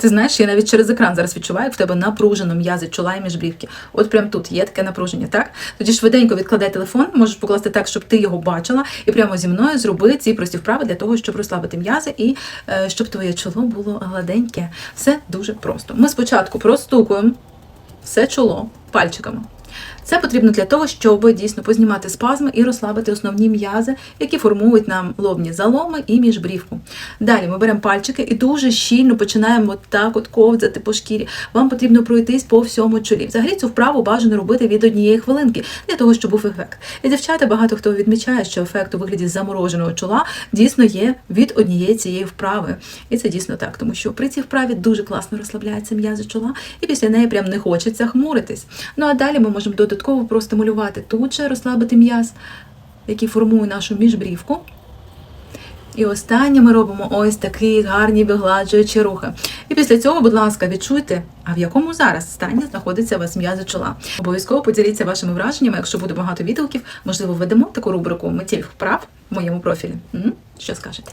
Ти знаєш, я навіть через екран зараз відчуваю, як в тебе напружено м'язи чола і міжбрівки. От прям тут є таке напруження, так? Тоді швиденько відкладай телефон, можеш покласти так, щоб ти його бачила, і прямо зі мною зроби ці прості вправи для того, щоб розслабити м'язи і е, щоб твоє чоло було гладеньке. Все дуже просто. Ми спочатку простукуємо все чоло пальчиками. Це потрібно для того, щоб дійсно познімати спазми і розслабити основні м'язи, які формують нам лобні заломи і міжбрівку. Далі ми беремо пальчики і дуже щільно починаємо так от ковзати по шкірі. Вам потрібно пройтись по всьому чолі. Взагалі цю вправу бажано робити від однієї хвилинки для того, щоб був ефект. І дівчата багато хто відмічає, що ефект у вигляді замороженого чола дійсно є від однієї цієї вправи. І це дійсно так, тому що при цій вправі дуже класно розслабляється м'язи чола, і після неї прям не хочеться хмуритись. Ну а далі ми можемо додатково простимулювати тут же, розслабити м'яз, який формує нашу міжбрівку. І останнє ми робимо ось такі гарні вигладжуючі рухи. І після цього, будь ласка, відчуйте, а в якому зараз стані знаходиться у вас м'язи чола. Обов'язково поділіться вашими враженнями. Якщо буде багато відгуків, можливо, введемо таку рубрику миттєвих вправ в моєму профілі. Що скажете?